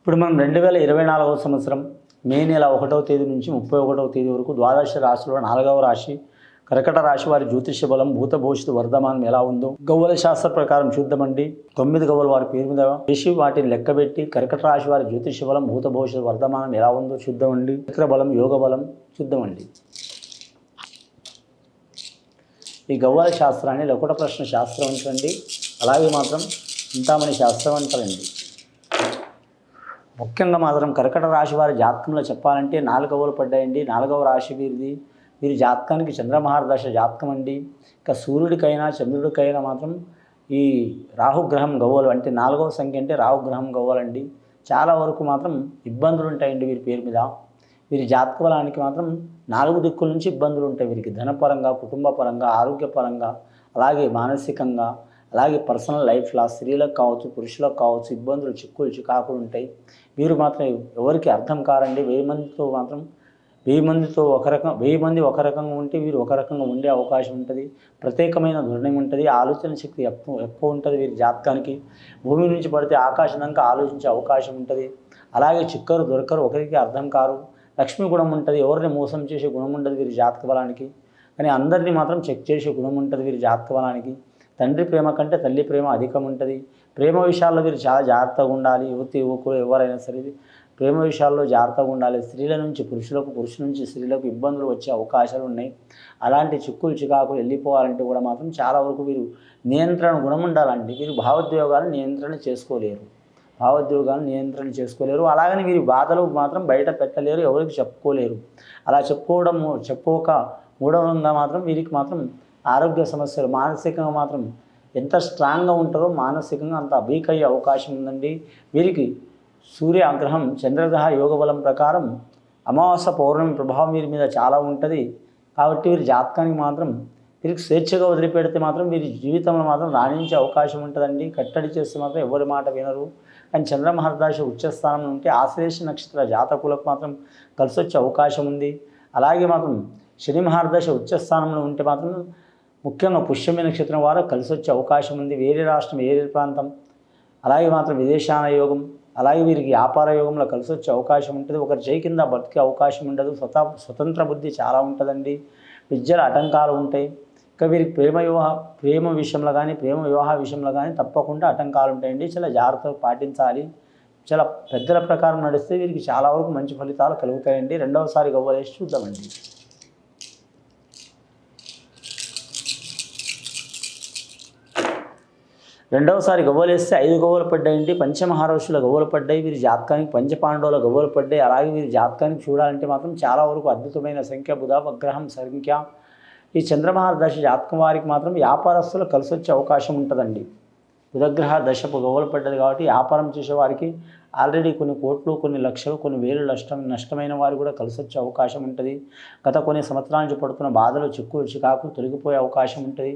ఇప్పుడు మనం రెండు వేల ఇరవై నాలుగవ సంవత్సరం మే నెల ఒకటవ తేదీ నుంచి ముప్పై ఒకటవ తేదీ వరకు ద్వాదశ రాశిలో నాలుగవ రాశి కర్కట రాశి వారి జ్యోతిష్య బలం భూత భవిష్యత్తు వర్ధమానం ఎలా ఉందో గవ్వల శాస్త్ర ప్రకారం చూద్దామండి. తొమ్మిది గవ్వల వారి పేరు మీద చేసి వాటిని లెక్కబెట్టి కర్కట రాశి వారి జ్యోతిష్య బలం భూత భవిష్యత్తు వర్ధమానం ఎలా ఉందో చూద్దామండి. చక్ర బలం యోగ బలం చూద్దామండి. ఈ గవ్వల శాస్త్రాన్ని లకుట ప్రశ్న శాస్త్రం అంటారండి అలాగే మాత్రం చింతామణి శాస్త్రం అంటారండి. ముఖ్యంగా మాత్రం కర్కట రాశి వారి జాతకంలో చెప్పాలంటే నాలుగవలు పడ్డాయండి. నాలుగవ రాశి వీరిది. వీరి జాతకానికి చంద్రమహారదశ జాతకం అండి. ఇంకా సూర్యుడికైనా చంద్రుడికైనా మాత్రం ఈ రాహుగ్రహం గవ్వలు అంటే నాలుగవ సంఖ్య అంటే రాహుగ్రహం గవ్వలండి. చాలా వరకు మాత్రం ఇబ్బందులు ఉంటాయండి వీరి పేరు మీద. వీరి జాతక బలానికి మాత్రం నాలుగు దిక్కుల నుంచి ఇబ్బందులు ఉంటాయి. వీరికి ధనపరంగా కుటుంబపరంగా ఆరోగ్యపరంగా అలాగే మానసికంగా అలాగే పర్సనల్ లైఫ్లో స్త్రీలకు కావచ్చు పురుషులకు కావచ్చు ఇబ్బందులు చిక్కులు చికాకులు ఉంటాయి. వీరు మాత్రం ఎవరికి అర్థం కారండి? వెయ్యి మందితో మాత్రం వెయ్యి మందితో ఒక రకం వెయ్యి మంది ఒక రకంగా ఉంటే వీరు ఒక రకంగా ఉండే అవకాశం ఉంటుంది. ప్రత్యేకమైన ధోరణి ఉంటుంది. ఆలోచన శక్తి ఎక్కువ ఎక్కువ ఉంటుంది వీరి జాతకానికి. భూమి నుంచి పడితే ఆకాశం దాకా ఆలోచించే అవకాశం ఉంటుంది. అలాగే చిక్కరు దొరకరు ఒకరికి అర్థం కారు. లక్ష్మి గుణం ఉంటుంది. ఎవరిని మోసం చేసే గుణం ఉంటుంది వీరి జాతక బలానికి. కానీ అందరినీ మాత్రం చెక్ చేసే గుణం ఉంటుంది వీరి జాతక బలానికి. తండ్రి ప్రేమ కంటే తల్లి ప్రేమ అధికం ఉంటుంది ప్రేమ విషయాల్లో వీరు చాలా జాగ్రత్తగా ఉండాలి. యువతి యువకులు ఎవరైనా సరే ప్రేమ విషయాల్లో జాగ్రత్తగా ఉండాలి. స్త్రీల నుంచి పురుషులకు పురుషుల నుంచి స్త్రీలకు ఇబ్బందులు వచ్చే అవకాశాలు ఉన్నాయి. అలాంటి చిక్కులు చికాకులు వెళ్ళిపోవాలంటే కూడా మాత్రం చాలా వరకు వీరు నియంత్రణ గుణం ఉండాలండి. వీరు భావోద్యోగాలను నియంత్రణ చేసుకోలేరు. భావోద్యోగాలను నియంత్రణ చేసుకోలేరు. అలాగని వీరి బాధలు మాత్రం బయట పెట్టలేరు. ఎవరికి చెప్పుకోలేరు. అలా చెప్పుకోవడం చెప్పుకోక మూడవంగా మాత్రం వీరికి మాత్రం ఆరోగ్య సమస్యలు మానసికంగా మాత్రం ఎంత స్ట్రాంగ్గా ఉంటారో మానసికంగా అంత వీక్ అయ్యే అవకాశం ఉందండి. వీరికి సూర్య అగ్రహం చంద్రగ్రహ యోగ బలం ప్రకారం అమావాస్య పౌర్ణమి ప్రభావం వీరి మీద చాలా ఉంటుంది. కాబట్టి వీరి జాతకానికి మాత్రం వీరికి స్వేచ్ఛగా వదిలిపెడితే మాత్రం వీరి జీవితంలో మాత్రం రాణించే అవకాశం ఉంటుందండి. కట్టడి చేస్తే మాత్రం ఎవరి మాట వినరు. కానీ చంద్రమహర్దాశ ఉచ్చస్థానంలో ఉంటే ఆశ్లేష నక్షత్ర జాతకులకు మాత్రం కలిసి వచ్చే అవకాశం ఉంది. అలాగే మాత్రం శని మహారదశ ఉచ్చస్థానంలో ఉంటే మాత్రం ముఖ్యంగా పుష్యమి నక్షత్రం వారు కలిసి వచ్చే అవకాశం ఉంది. వేరే రాష్ట్రం వేరే ప్రాంతం అలాగే మాత్రం విదేశాన యోగం అలాగే వీరికి వ్యాపార యోగంలో కలిసి వచ్చే అవకాశం ఉంటుంది. ఒకరి చేయి కింద బతికే అవకాశం ఉండదు. స్వత స్వతంత్ర బుద్ధి చాలా ఉంటుందండి. విద్యల ఆటంకాలు ఉంటాయి. ఇంకా వీరికి ప్రేమ వివాహ ప్రేమ విషయంలో కానీ ప్రేమ వివాహ విషయంలో కానీ తప్పకుండా ఆటంకాలు ఉంటాయండి. చాలా జాగ్రత్తలు పాటించాలి. చాలా పెద్దల ప్రకారం నడిస్తే వీరికి చాలా వరకు మంచి ఫలితాలు కలుగుతాయండి. రెండవసారి గవ్వలేసి చూద్దామండి. రెండవసారి గవ్వలేస్తే ఐదు గవ్వలు పడ్డాయండి. పంచమహారాష్ట్రుల గవ్వలు పడ్డాయి. వీరి జాతకానికి పంచపాండవుల గవ్వలు పడ్డాయి. అలాగే వీరి జాతకానికి చూడాలంటే మాత్రం చాలా వరకు అద్భుతమైన సంఖ్య బుధ వగ్రహం సంఖ్య. ఈ చంద్రమహారదశ జాతకం వారికి మాత్రం వ్యాపారస్తులు కలిసి వచ్చే అవకాశం ఉంటుందండి. బుధగ్రహ దశపు గవ్వలు పడ్డది కాబట్టి వ్యాపారం చేసేవారికి ఆల్రెడీ కొన్ని కోట్లు కొన్ని లక్షలు కొన్ని వేలు నష్టం నష్టమైన వారు కూడా కలిసి వచ్చే అవకాశం ఉంటుంది. గత కొన్ని సంవత్సరాల నుంచి పడుతున్న బాధలు చిక్కు చికాకు తొలగిపోయే అవకాశం ఉంటుంది.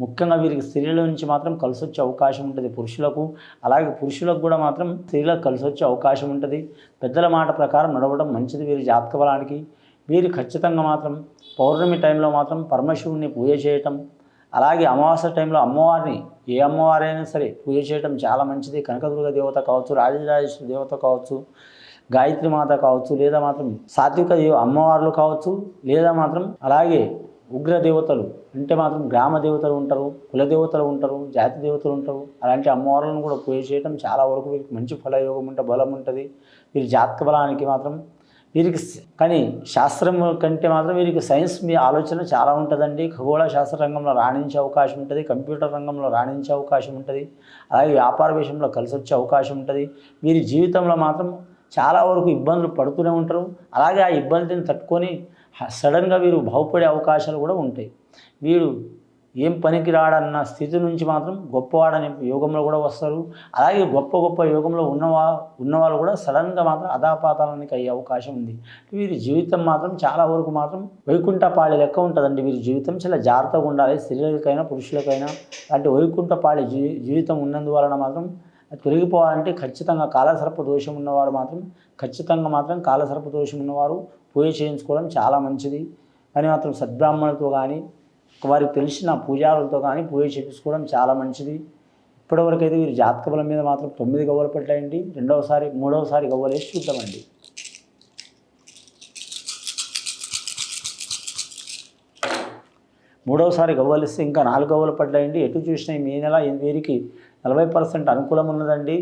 ముఖ్యంగా వీరికి స్త్రీల నుంచి మాత్రం కలిసి వచ్చే అవకాశం ఉంటుంది. పురుషులకు అలాగే పురుషులకు కూడా మాత్రం స్త్రీలకు కలిసి వచ్చే అవకాశం ఉంటుంది. పెద్దల మాట ప్రకారం నడవడం మంచిది వీరి జాతక బలానికి. వీరు ఖచ్చితంగా మాత్రం పౌర్ణమి టైంలో మాత్రం పరమశివుడిని పూజ చేయటం అలాగే అమావాస్య టైంలో అమ్మవారిని ఏ అమ్మవారైనా సరే పూజ చేయడం చాలా మంచిది. కనకదుర్గ దేవత కావచ్చు రాజరాజేశ్వరి దేవత కావచ్చు గాయత్రి మాత కావచ్చు లేదా మాత్రం సాత్విక అమ్మవార్లు కావచ్చు లేదా మాత్రం అలాగే ఉగ్ర దేవతలు అంటే మాత్రం గ్రామ దేవతలు ఉంటారు కుల దేవతలు ఉంటారు జాతి దేవతలు ఉంటారు. అలాంటి అమ్మవార్లను కూడా పూజ చేయడం చాలా వరకు వీరికి మంచి ఫలయోగం ఉంటే బలం ఉంటుంది. వీరి జాతక బలానికి మాత్రం వీరికి కానీ శాస్త్రం కంటే మాత్రం వీరికి సైన్స్ మీ ఆలోచన చాలా ఉంటుందండి. ఖగోళ శాస్త్ర రంగంలో రాణించే అవకాశం ఉంటుంది. కంప్యూటర్ రంగంలో రాణించే అవకాశం ఉంటుంది. అలాగే వ్యాపార విషయంలో కలిసి వచ్చే అవకాశం ఉంటుంది. వీరి జీవితంలో మాత్రం చాలా వరకు ఇబ్బందులు పడుతూనే ఉంటారు. అలాగే ఆ ఇబ్బందిని తట్టుకొని సడన్గా వీరు బాగుపడే అవకాశాలు కూడా ఉంటాయి. వీరు ఏం పనికి రాడన్న స్థితి నుంచి మాత్రం గొప్పవాడని యోగంలో కూడా వస్తారు. అలాగే గొప్ప గొప్ప యోగంలో ఉన్నవా ఉన్నవాళ్ళు కూడా సడన్గా మాత్రం అధాపాతాలనికి అయ్యే అవకాశం ఉంది. వీరి జీవితం మాత్రం చాలా వరకు మాత్రం వైకుంఠపాళి లెక్క ఉంటుందండి. వీరి జీవితం చాలా జాగ్రత్తగా ఉండాలి. స్త్రీలకైనా పురుషులకైనా అలాంటి వైకుంఠపాళి జీ జీవితం ఉన్నందువలన మాత్రం తొలగిపోవాలంటే ఖచ్చితంగా కాలసర్ప దోషం ఉన్నవారు మాత్రం ఖచ్చితంగా మాత్రం కాలసర్ప దోషం ఉన్నవారు పూజ చేయించుకోవడం చాలా మంచిది. కానీ మాత్రం సద్బ్రాహ్మణులతో కానీ వారికి తెలిసిన పూజారులతో కానీ పూజ చేపించుకోవడం చాలా మంచిది. ఇప్పటివరకు అయితే వీరి జాతక బలం మీద మాత్రం తొమ్మిది గవ్వలు పడ్డాయండి రెండవసారి మూడవసారి గవ్వలు వేసి చూద్దామండి. మూడవసారి గవ్వలిస్తే ఇంకా నాలుగు గవ్వలు పడ్డాయండి. ఎటు చూసినా మీ నెల వీరికి నలభై పర్సెంట్ అనుకూలం ఉన్నదండి.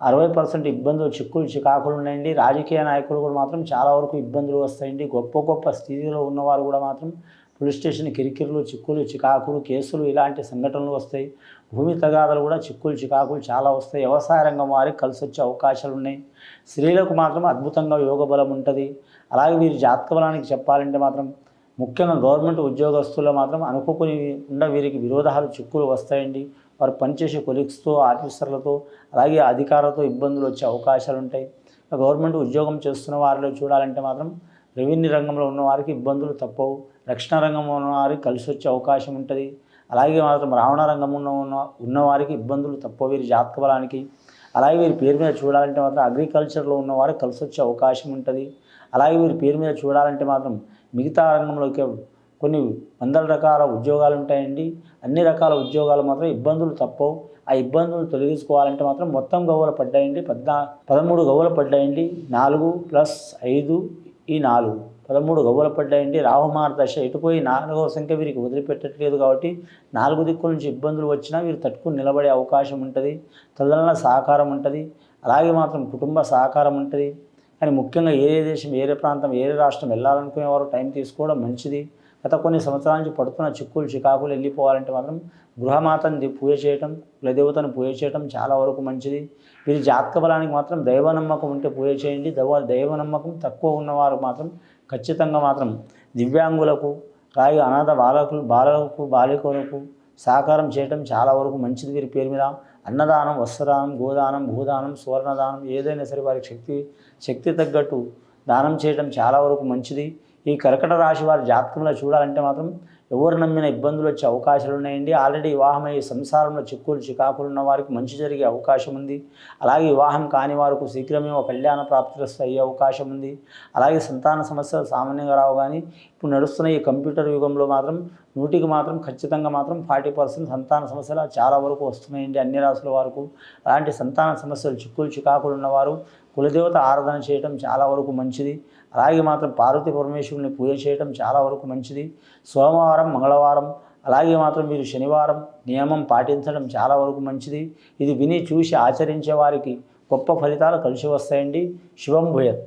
అరవై పర్సెంట్ ఇబ్బందులు చిక్కులు చికాకులు ఉన్నాయండి. రాజకీయ నాయకులు కూడా మాత్రం చాలా వరకు ఇబ్బందులు వస్తాయండి. గొప్ప గొప్ప స్థితిలో ఉన్నవారు కూడా మాత్రం పోలీస్ స్టేషన్ కిరికిరులు చిక్కులు చికాకులు కేసులు ఇలాంటి సంఘటనలు వస్తాయి. భూమి తగాదాలు కూడా చిక్కులు చికాకులు చాలా వస్తాయి. వ్యవసాయ రంగం వారికి కలిసి వచ్చే అవకాశాలు ఉన్నాయి స్త్రీలకు మాత్రం అద్భుతంగా యోగ బలం ఉంటుంది. అలాగే వీరి జాతక బలానికి చెప్పాలంటే మాత్రం ముఖ్యంగా గవర్నమెంట్ ఉద్యోగస్తుల్లో మాత్రం అనుకోకుని ఉండ వీరికి విరోధాలు చిక్కులు వస్తాయండి. వారు పనిచేసే కొలీగ్స్తో ఆఫీసర్లతో అలాగే అధికారులతో ఇబ్బందులు వచ్చే అవకాశాలు ఉంటాయి. గవర్నమెంట్ ఉద్యోగం చేస్తున్న వారిలో చూడాలంటే మాత్రం రెవెన్యూ రంగంలో ఉన్న వారికి ఇబ్బందులు తప్పవు. రక్షణ రంగంలో ఉన్నవారికి కలిసి వచ్చే అవకాశం ఉంటుంది. అలాగే మాత్రం రావణ రంగంలో ఉన్న ఉన్నవారికి ఇబ్బందులు తప్పవు వీరి జాతక బలానికి. అలాగే వీరి పేరు మీద చూడాలంటే మాత్రం అగ్రికల్చర్లో ఉన్నవారికి కలిసి వచ్చే అవకాశం ఉంటుంది. అలాగే వీరి పేరు మీద చూడాలంటే మాత్రం మిగతా రంగంలోకి కొన్ని వందల రకాల ఉద్యోగాలు ఉంటాయండి. అన్ని రకాల ఉద్యోగాలు మాత్రం ఇబ్బందులు తప్పవు. ఆ ఇబ్బందులు తొలగించుకోవాలంటే మాత్రం మొత్తం గవ్వలు పడ్డాయండి. పద్నా పదమూడు గవ్వలు పడ్డాయండి. నాలుగు ప్లస్ ఐదు ఈ నాలుగు. పదమూడు గవ్వలు పడ్డాయండి రాహుమార్ దశ ఎటుపోయి నాలుగవ సంఖ్య వీరికి వదిలిపెట్టట్లేదు కాబట్టి నాలుగు దిక్కుల నుంచి ఇబ్బందులు వచ్చినా వీరు తట్టుకుని నిలబడే అవకాశం ఉంటుంది. తల్లిదండ్రుల సహకారం ఉంటుంది. అలాగే మాత్రం కుటుంబ సహకారం ఉంటుంది. కానీ ముఖ్యంగా ఏరే దేశం వేరే ప్రాంతం వేరే రాష్ట్రం వెళ్ళాలనుకునేవారు టైం తీసుకోవడం మంచిది. గత కొన్ని సంవత్సరాల నుంచి పడుతున్న చిక్కులు చికాకులు వెళ్ళిపోవాలంటే మాత్రం గృహమాతని పూజ చేయటం కులదేవతను పూజ చేయటం చాలా వరకు మంచిది. వీరి జాతక బలానికి మాత్రం దైవ నమ్మకం ఉంటే పూజ చేయండి. దైవ దైవ నమ్మకం తక్కువ ఉన్నవారు మాత్రం ఖచ్చితంగా మాత్రం దివ్యాంగులకు రాయి అనాథ బాలకులు బాలలకు బాలికలకు సహకారం చేయటం చాలా వరకు మంచిది వీరి పేరు మీద. అన్నదానం వస్త్రదానం గోదానం భూదానం సువర్ణదానం ఏదైనా సరే వారికి శక్తి శక్తి తగ్గట్టు దానం చేయడం చాలా వరకు మంచిది. ఈ కర్కట రాశి వారి జాతకంలో చూడాలంటే మాత్రం ఎవరు నమ్మిన ఇబ్బందులు వచ్చే అవకాశాలు ఉన్నాయండి. ఆల్రెడీ వివాహమై సంసారంలో చిక్కులు చికాకులు ఉన్న వారికి మంచి జరిగే అవకాశం ఉంది. అలాగే వివాహం కాని వారికి శీఘ్రమే ఒక కళ్యాణ ప్రాప్తిరస్తు అయ్యే అవకాశం ఉంది. అలాగే సంతాన సమస్యలు సామాన్యంగా రావు కానీ ఇప్పుడు నడుస్తున్న ఈ కంప్యూటర్ యుగంలో మాత్రం నూటికి మాత్రం ఖచ్చితంగా మాత్రం ఫార్టీ పర్సెంట్ సంతాన సమస్యలు చాలా వరకు వస్తున్నాయండి అన్ని రాసుల వరకు. అలాంటి సంతాన సమస్యలు చిక్కులు చికాకులు ఉన్నవారు కులదేవత ఆరాధన చేయటం చాలా వరకు మంచిది. అలాగే మాత్రం పార్వతీ పరమేశ్వరుని పూజ చేయటం చాలా వరకు మంచిది. సోమవారం మంగళవారం అలాగే మాత్రం మీరు శనివారం నియమం పాటించడం చాలా వరకు మంచిది. ఇది విని చూసి ఆచరించే వారికి గొప్ప ఫలితాలు కలిసి వస్తాయండి. శివం భూయత్.